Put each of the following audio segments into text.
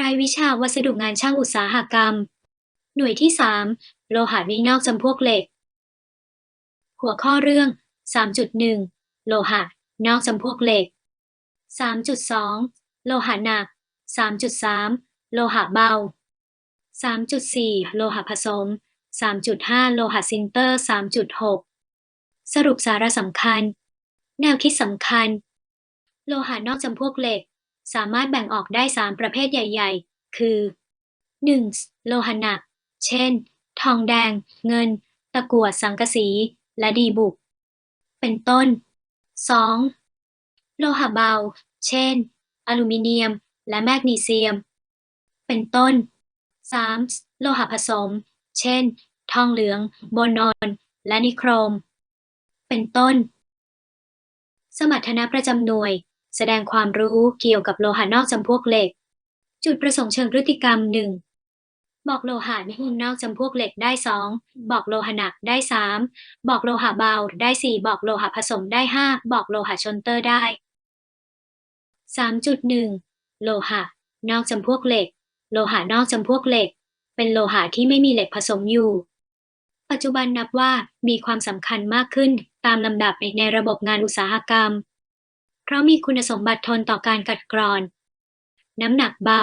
รายวิชาวัสดุงานช่างอุตสาหกรรม หน่วยที่ 3 โลหะวินอกจำพวกเหล็ก หัวข้อเรื่อง 3.1 โลหะนอกจำพวกเหล็ก 3.2 โลหะหนัก 3.3 โลหะเบา 3.4 โลหะผสม 3.5 โลหะซินเตอร์ 3.6 สรุปสาระสำคัญ แนวคิดสำคัญ โลหะนอกจำพวกเหล็ก สามารถแบ่งออกได้ 3 ประเภทใหญ่ ๆ คือ 1. โลหะหนัก เช่น ทองแดง เงิน ตะกั่วสังกะสี และดีบุก เป็นต้น 2. โลหะเบา เช่น อลูมิเนียม และแมกนีเซียม เป็นต้น 3. โลหะผสม เช่น ทองเหลือง โบนอนและนิโครม เป็นต้น สมรรถนะประจำหน่วย แสดงความรู้เกี่ยวกับโลหะนอกจำพวกเหล็ก จุดประสงค์เชิงพฤติกรรม 1. บอกโลหะนอกจำพวกเหล็กได้2บอกโลหะหนักได้3บอกโลหะเบาได้4บอกโลหะผสมได้5บอกโลหะชนเตอร์ได้3.1โลหะ นอกจำพวกเหล็ก โลหะนอกจำพวกเหล็ก เป็นโลหะที่ไม่มีเหล็กผสมอยู่ ปัจจุบันนับว่ามีความสำคัญมากขึ้นตามลำดับในระบบงานอุตสาหกรรม เพราะมีคุณสมบัติทนต่อการกัดกร่อน น้ำหนักเบา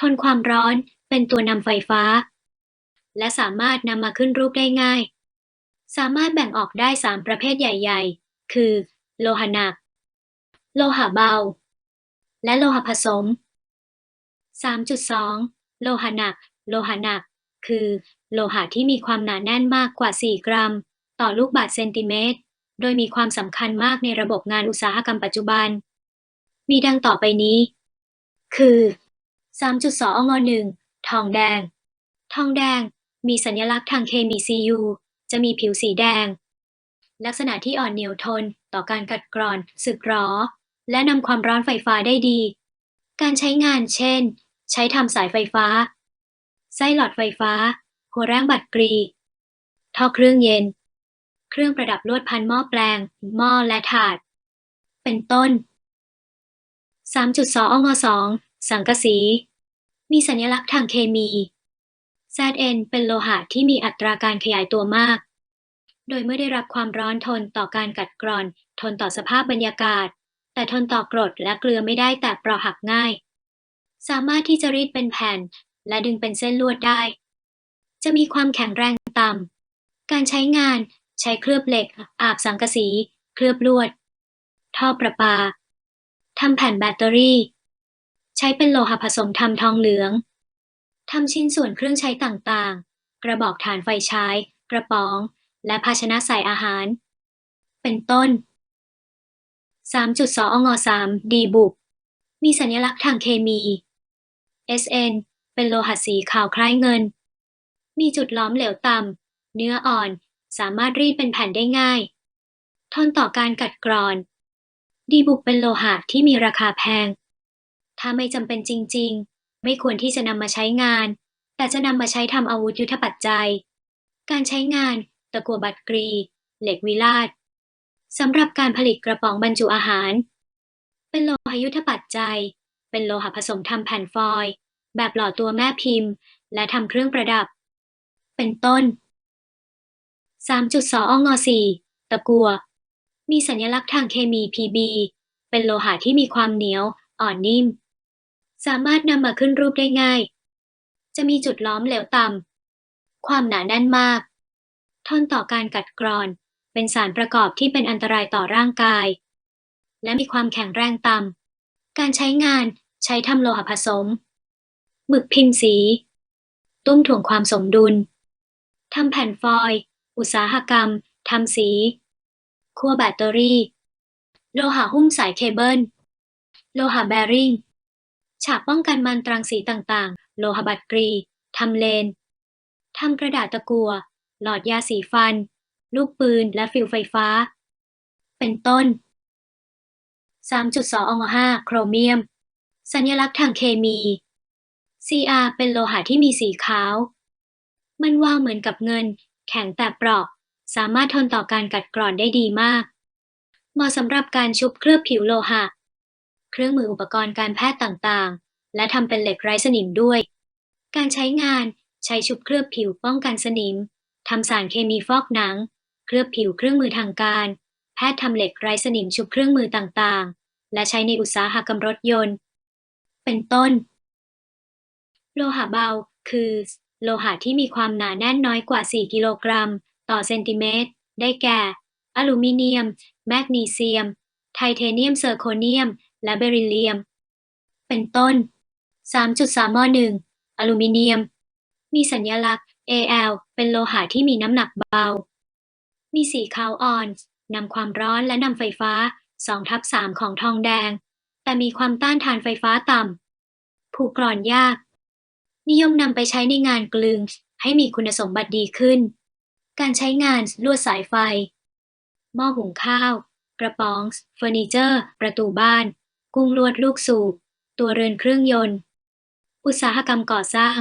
ทนความร้อนเป็นตัวนำไฟฟ้า และสามารถนำมาขึ้นรูปได้ง่าย สามารถแบ่งออกได้3ประเภทใหญ่ ๆ คือ โลหะหนัก โลหะเบา และโลหะผสม 3.2 โลหะหนัก โลหะหนัก คือ โลหะที่มีความหนาแน่นมากกว่า 4 กรัม ต่อลูกบาศก์เซนติเมตร โดยมีความสำคัญมากในระบบงานอุตสาหกรรมปัจจุบัน มีดังต่อไปนี้ คือ 3.2อง1ทองแดง ทองแดงมีสัญลักษณ์ทางเคมี Cu จะมีผิวสีแดง ลักษณะที่อ่อนเหนียวทนต่อการกัดกร่อน สึกหรอ และนำความร้อนไฟฟ้าได้ดี การใช้งานเช่น ใช้ทำสายไฟฟ้า ไส้หลอดไฟฟ้า หัวแรงบัตรกรี ท่อเครื่องเย็น เครื่องประดับลวดพันหม้อแปลง หม้อและถาด เป็นต้น 3.2อง2สังกะสี มีสัญลักษณ์ทางเคมี Zn เป็นโลหะที่มีอัตราการขยายตัวมาก โดยเมื่อได้รับความร้อนทนต่อการกัดกร่อน ทนต่อสภาพบรรยากาศ แต่ทนต่อกรดและเกลือไม่ได้แต่เปราะหักง่าย สามารถที่จะรีดเป็นแผ่น และดึงเป็นเส้นลวดได้ จะมีความแข็งแรงต่ำการใช้งาน ช้เคลือบเหล็ก อาบสังกะสี เคลือบลวด ท่อประปาทำแผ่นแบตเตอรี่ ใช้เป็นโลหะผสมทำทองเหลืองทำชิ้นส่วนเครื่องใช้ต่างๆ กระบอกฐานไฟใช้ กระป๋อง และภาชนะใส่อาหาร เป็นต้น 3.2อง3ดีบุก มีสัญลักษณ์ทางเคมี Sn เป็นโลหะสีขาวคล้ายเงิน มีจุดล้อมเหลวต่ำ เนื้ออ่อน สามารถรีดเป็นแผ่นได้ง่าย ทนต่อการกัดกร่อน ดีบุกเป็นโลหะที่มีราคาแพง ถ้าไม่จำเป็นจริง ๆ ไม่ควรที่จะนำมาใช้งาน แต่จะนำมาใช้ทำอาวุธยุทธปัจจัย การใช้งาน ตะกัวบัตรกรี เหล็กวิลาศสำหรับการผลิตกระป๋องบรรจุอาหาร เป็นโลหะยุทธปัจจัย เป็นโลหะผสมทำแผ่นฟอยล์แบบหล่อตัวแม่พิมพ์ และทำเครื่องประดับ เป็นต้น 3.2อง4ตะกัว มีสัญลักษณ์ทางเคมี Pb เป็นโลหะที่มีความเหนียว อ่อนนิ่ม สามารถนำมาขึ้นรูปได้ง่าย จะมีจุดล้อมเหลวต่ำ ความหนาแน่นมาก ทนต่อการกัดกร่อน เป็นสารประกอบที่เป็นอันตรายต่อร่างกาย และมีความแข็งแรงต่ำ การใช้งานใช้ทำโลหะผสม หมึกพิมพ์สี ตุ้มถ่วงความสมดุลทำแผ่นฟอยล์ อุตสาหกรรม ทำสี ขั้วแบตเตอรี่ โลหะหุ้มสายเคเบิล โลหะแบริ่ง ฉากป้องกันมันตรังสีต่างๆ โลหะบัตกรี ทำเลน ทำกระดาษตะกัว หลอดยาสีฟัน ลูกปืน และฟิวไฟฟ้า เป็นต้น 3.2อง5โครเมียม สัญลักษณ์ทางเคมี Cr เป็นโลหะที่มีสีขาว มันวางเหมือนกับเงิน แข็งแต่เปราะ สามารถทนต่อการกัดกร่อนได้ดีมาก เหมาะสำหรับการชุบเคลือบผิวโลหะ เครื่องมืออุปกรณ์การแพทย์ต่างๆ และทำเป็นเหล็กไร้สนิมด้วย การใช้งานใช้ชุบเคลือบผิวป้องกันสนิมทำสารเคมีฟอกหนัง เคลือบผิวเครื่องมือทางการ แพทย์ทำเหล็กไร้สนิมชุบเครื่องมือต่างๆ และใช้ในอุตสาหกรรมรถยนต์ เป็นต้น โลหะเบาคือ โลหะที่มีความหนาแน่นน้อยกว่า 4 กิโลกรัม ต่อเซนติเมตร ได้แก่ อลูมิเนียม แมกนีเซียม ไทเทเนียมเซอร์โคเนียม และเบริลเลียม เป็นต้น 3.3ม1อลูมิเนียม มีสัญลักษณ์ Al เป็นโลหะที่มีน้ำหนักเบา มีสีขาวอ่อนนำความร้อนและนำไฟฟ้า2ทับ3ของทองแดง แต่มีความต้านทานไฟฟ้าต่ำ ผูกกร่อนยาก นิยมนำไปใช้ในงานกลึง ให้มีคุณสมบัติดีขึ้น การใช้งานลวดสายไฟ หม้อหุงข้าว กระป๋อง เฟอร์นิเจอร์ ประตูบ้าน กุ้งลวดลูกสูบ ตัวเรือนเครื่องยนต์ อุตสาหกรรมก่อสร้าง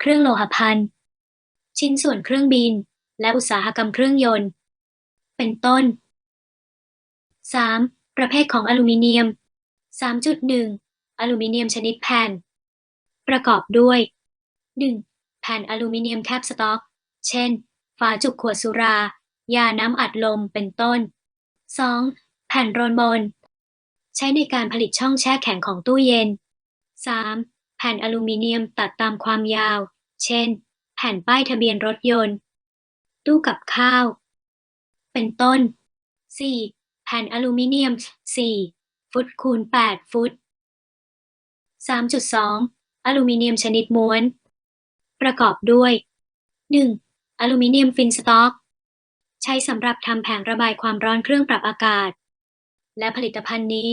เครื่องโลหะภัณฑ์ชิ้นส่วนเครื่องบิน และอุตสาหกรรมเครื่องยนต์ เป็นต้น 3. ประเภทของอลูมิเนียม 3.1 อลูมิเนียมชนิดแผ่น ประกอบด้วย 1. แผ่นอลูมิเนียมแคปสต็อก เช่น ฝาจุกขวดสุรา ยาน้ำอัดลม เป็นต้น 2. แผ่นโรลบน ใช้ในการผลิตช่องแช่แข็งของตู้เย็น 3. แผ่นอลูมิเนียมตัดตามความยาว เช่น แผ่นป้ายทะเบียนรถยนต์ ตู้กับข้าว เป็นต้น 4. แผ่นอลูมิเนียม 4 ฟุตคูณ 8 ฟุต 3.2 อลูมิเนียมชนิดม้วน ประกอบด้วย 1. อลูมิเนียมฟินสต็อก ใช้สำหรับทำแผงระบายความร้อนเครื่องปรับอากาศ และผลิตภัณฑ์นี้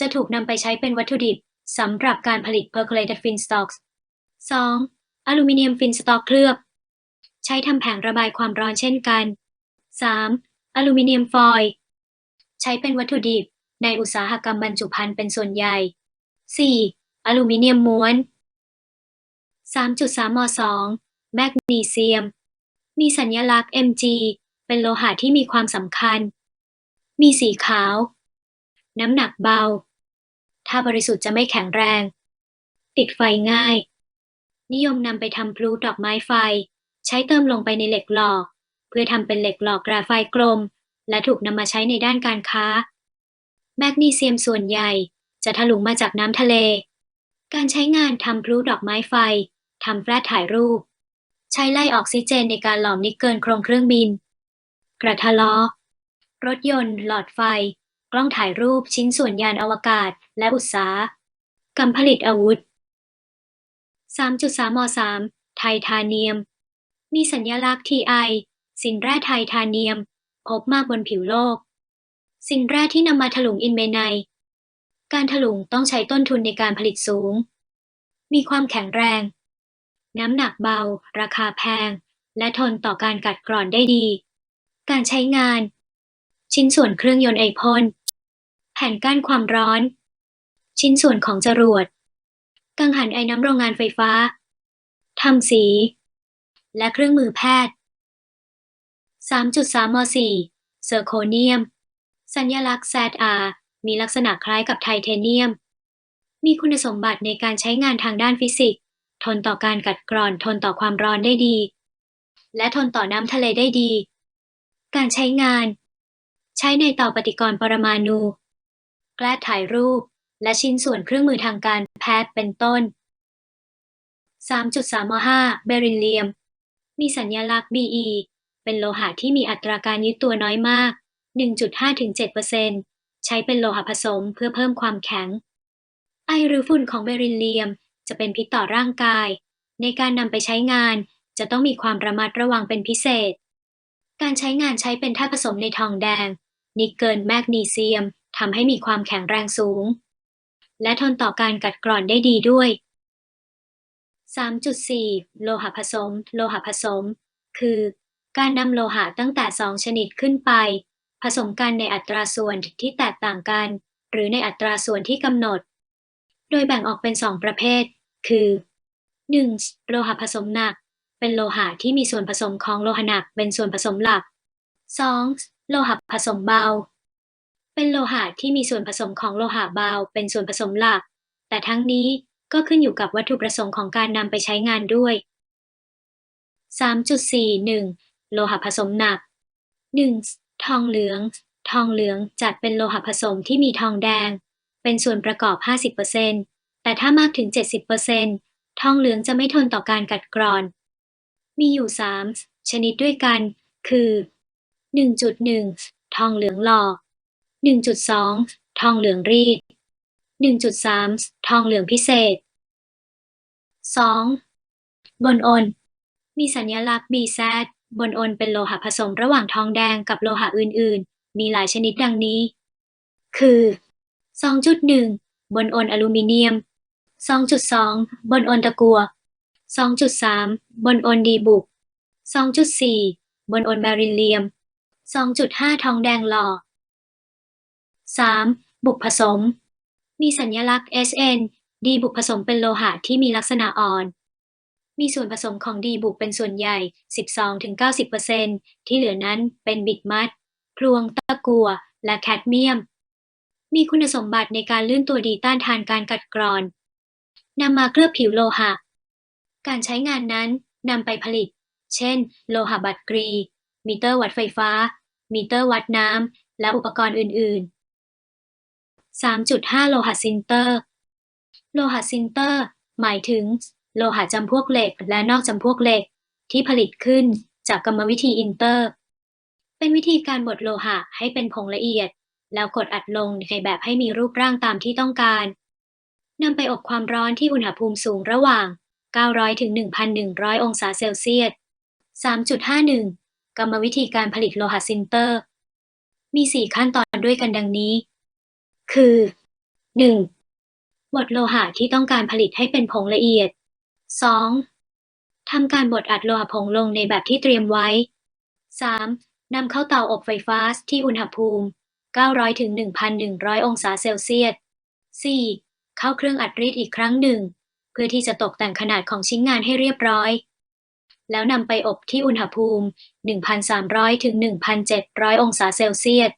จะถูกนำไปใช้เป็นวัตถุดิบสำหรับการผลิต percolated fin stocks 2. อลูมิเนียมฟินสต็อกเคลือบ ใช้ทำแผงระบายความร้อนเช่นกัน 3. อลูมิเนียมฟอยล์ ใช้เป็นวัตถุดิบในอุตสาหกรรมบรรจุภัณฑ์เป็นส่วนใหญ่ 4. อลูมิเนียมม้วน 3.3ม2แมกนีเซียม มีสัญลักษณ์ Mg เป็นโลหะที่มีความสำคัญ มีสีขาว น้ำหนักเบา ถ้าบริสุทธิ์จะไม่แข็งแรง ติดไฟง่าย นิยมนำไปทำพลุดอกไม้ไฟ ใช้เติมลงไปในเหล็กหล่อ เพื่อทำเป็นเหล็กหล่อกกราไฟกลม และถูกนำมาใช้ในด้านการค้า แมกนีเซียมส่วนใหญ่จะถลุงมาจากน้ำทะเล การใช้งานทำพลุดอกไม้ไฟ ทำแฟลชถ่ายรูป ใช้ไล่ออกซิเจนในการหลอมนิกเกิลโครงเครื่องบิน กระทะล้อ รถยนต์ หลอดไฟ กล้องถ่ายรูปชิ้นส่วนยานอวกาศ และอุตสาหกรรมผลิตอาวุธ 3.3ม3ไททาเนียม มีสัญลักษณ์ TI สินแร่ไททาเนียม พบมากบนผิวโลก สินแร่ที่นำมาถลุงอินเมไนการถลุงต้องใช้ต้นทุนในการผลิตสูง มีความแข็งแรง น้ำหนักเบา ราคาแพง และทนต่อการกัดกร่อนได้ดี การใช้งาน ชิ้นส่วนเครื่องยนต์ไอพ่นแผ่นกั้นความร้อน ชิ้นส่วนของจรวด กังหันไอ้น้ำโรงงานไฟฟ้า ทำสี และเครื่องมือแพทย์ 3.3ม4เซอร์โคเนียม สัญลักษณ์ ZR มีลักษณะคล้ายกับไทเทเนียม มีคุณสมบัติในการใช้งานทางด้านฟิสิกส์ ทนต่อการกัดกร่อน ทนต่อความร้อนได้ดี และทนต่อน้ำทะเลได้ดี การใช้งาน ใช้ในต่อปฏิกรณ์ปรมาณูแกล้ถ่ายรูป และชิ้นส่วนเครื่องมือทางการแพทย์เป็นต้น 3.3ม5เบริลเลียม มีสัญลักษณ์ Be เป็นโลหะที่มีอัตราการยึดตัวน้อยมาก 1.5-7%ใช้เป็นโลหะผสมเพื่อเพิ่มความแข็ง ไอหรือฝุ่นของเบริลเลียม จะเป็นพิษต่อร่างกาย ในการนำไปใช้งานจะต้องมีความระมัดระวังเป็นพิเศษ การใช้งานใช้เป็นธาตุผสมในทองแดง นิกเกิลแมกนีเซียมทำให้มีความแข็งแรงสูง และทนต่อการกัดกร่อนได้ดีด้วย 3.4 โลหะผสม โลหะผสม คือ การนำโลหะตั้งแต่ 2 ชนิดขึ้นไป ผสมกันในอัตราส่วนที่แตกต่างกัน หรือในอัตราส่วนที่กำหนด โดยแบ่งออกเป็น 2 ประเภท คือ 1. โลหะผสมหนัก เป็นโลหะที่มีส่วนผสมของโลหะหนักเป็นส่วนผสมหลัก 2. โลหะผสมเบา เป็นโลหะที่มีส่วนผสมของโลหะเบาเป็นส่วนผสมหลัก แต่ทั้งนี้ก็ขึ้นอยู่กับวัตถุประสงค์ของการนำไปใช้งานด้วย 3.41 โลหะผสมหนัก 1. ทองเหลือง ทองเหลืองจัดเป็นโลหะผสมที่มีทองแดง เป็นส่วนประกอบ 50% แต่ถ้ามากถึง 70%ทองเหลืองจะไม่ทนต่อการกัดกร่อน มีอยู่ 3 ชนิดด้วยกัน คือ 1.1 ทองเหลืองหล่อ1.2 ทองเหลืองรีด 1.3 ทองเหลืองพิเศษ 2. บนอนมีสัญลักษณ์ BZ บนอนเป็นโลหะผสมระหว่างทองแดงกับโลหะอื่น ๆ มีหลายชนิดดังนี้ คือ 2.1 บนอนอลูมิเนียม 2.2 บนอนตะกัว 2.3 บนอนดีบุก 2.4 บนอนแบริลเลียม 2.5 ทองแดงหล่อ 3. บุกผสม มีสัญลักษณ์ SN ดีบุกผสมเป็นโลหะที่มีลักษณะอ่อน มีส่วนผสมของดีบุกเป็นส่วนใหญ่ 12-90%ที่เหลือนั้นเป็นบิดมัด พลวงตะกัว และแคดเมียม มีคุณสมบัติในการลื่นตัวดีต้านทานการกัดกร่อน นำมาเคลือบผิวโลหะ การใช้งานนั้นนำไปผลิต เช่น โลหะบัตรกรี มิเตอร์วัดไฟฟ้า มิเตอร์วัดน้ำ และอุปกรณ์อื่น ๆ 3.5 โลหะซินเตอร์ โลหะซินเตอร์ หมายถึง โลหะจำพวกเหล็กและนอกจำพวกเหล็ก ที่ผลิตขึ้นจากกรรมวิธีอินเตอร์ เป็นวิธีการบดโลหะให้เป็นผงละเอียด แล้วกดอัดลงในแบบให้มีรูปร่างตามที่ต้องการ นำไปอบความร้อนที่อุณหภูมิสูงระหว่าง 900ถึง1,100 องศาเซลเซียส 3.51 กรรมวิธีการผลิตโลหะซินเตอร์ มี 4 ขั้นตอนด้วยกันดังนี้ คือ 1. บดโลหะที่ต้องการผลิตให้เป็นผงละเอียด 2. ทำการบดอัดโลหะผงลงในแบบที่เตรียมไว้ 3. นำเข้าเตาอบไฟฟ้าที่อุณหภูมิ 900ถึง1,100 องศาเซลเซียส 4. เข้าเครื่องอัดรีดอีกครั้งหนึ่ง เพื่อที่จะตกแต่งขนาดของชิ้นงานให้เรียบร้อย แล้วนำไปอบที่อุณหภูมิ 1,300 ถึง 1,700 องศาเซลเซียส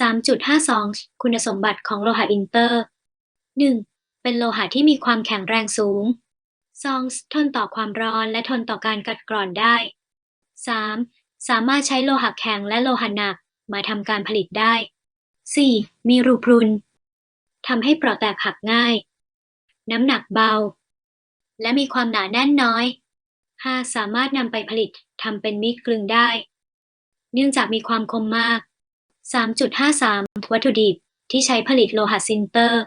3.52 คุณสมบัติของโลหะอินเตอร์ 1. เป็นโลหะที่มีความแข็งแรงสูง 2. ทนต่อความร้อนและทนต่อการกัดกร่อนได้ 3. สามารถใช้โลหะแข็งและโลหะหนักมาทำการผลิตได้ 4. มีรูพรุน ทำให้เปราะแตกหักง่าย น้ำหนักเบา และมีความหนาแน่นน้อย 5. สามารถนำไปผลิตทำเป็นมีดกลึงได้ เนื่องจากมีความคมมาก 3.53 วัตถุดิบที่ใช้ผลิตโลหะซินเตอร์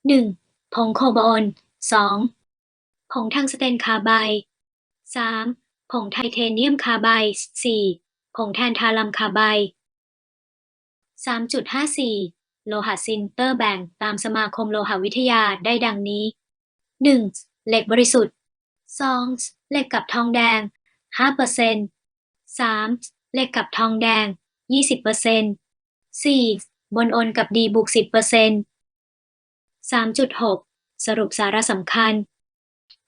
1. ผงโคบอล 2. ผงทังสเตนคาร์ไบ 3. ผงไทเทเนียมคาร์ไบ 4. ผงแทนทาลัมคาร์ไบด์3.54 โลหะซินเตอร์แบ่งตามสมาคมโลหะวิทยาได้ดังนี้ 1. เหล็กบริสุทธิ์ 2. เหล็กกับทองแดง 5% 3. เหล็กกับทองแดง 20% 4. บนโอนกับดีบุก10% 3.6 สรุปสาระสำคัญ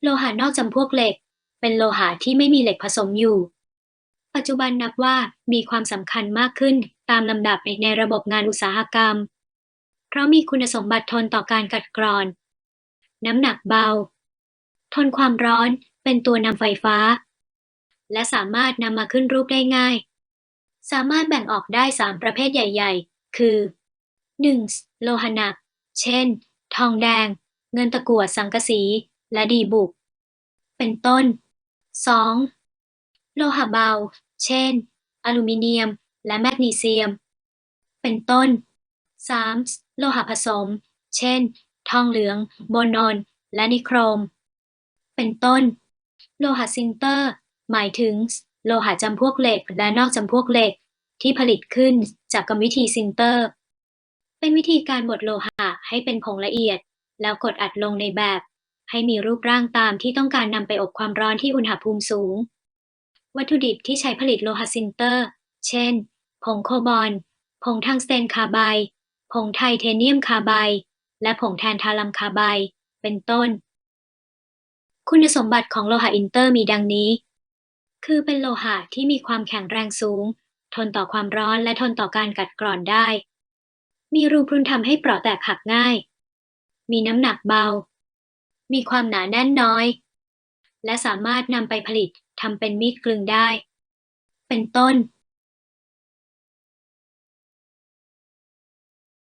โลหะนอกจำพวกเหล็ก เป็นโลหะที่ไม่มีเหล็กผสมอยู่ ปัจจุบันนับว่ามีความสำคัญมากขึ้นตามลำดับในระบบงานอุตสาหกรรม เพราะมีคุณสมบัติทนต่อการกัดกร่อน น้ำหนักเบา ทนความร้อนเป็นตัวนำไฟฟ้า และสามารถนำมาขึ้นรูปได้ง่าย สามารถแบ่งออกได้3ประเภทใหญ่ ๆ คือ 1. โลหะหนัก เช่น ทองแดง เงินตะกั่วสังกะสี และดีบุก เป็นต้น 2. โลหะเบา เช่น อลูมิเนียม และแมกนีเซียม เป็นต้น 3. โลหะผสม เช่น ทองเหลือง โบนอน และนิโครม เป็นต้น โลหะซินเตอร์ หมายถึง โลหะจำพวกเหล็กและนอกจำพวกเหล็ก ที่ผลิตขึ้นจากกรรมวิธีซินเตอร์ เป็นวิธีการบดโลหะให้เป็นผงละเอียด แล้วกดอัดลงในแบบ ให้มีรูปร่างตามที่ต้องการนำไปอบความร้อนที่อุณหภูมิสูง วัตถุดิบที่ใช้ผลิตโลหะซินเตอร์ เช่น ผงโคบอลผงทังสเตนคาร์ไบด์ ผงไทเทเนียมคาร์ไบด์และผงแทนทาลัมคาร์ไบด์เป็นต้น คุณสมบัติของโลหะอินเตอร์มีดังนี้ คือเป็นโลหะที่มีความแข็งแรงสูง ทนต่อความร้อนและทนต่อการกัดกร่อนได้ มีรูพรุนทำให้เปราะแตกหักง่าย มีน้ำหนักเบา มีความหนาแน่นน้อย และสามารถนำไปผลิตทำเป็นมีดกลึงได้ เป็นต้น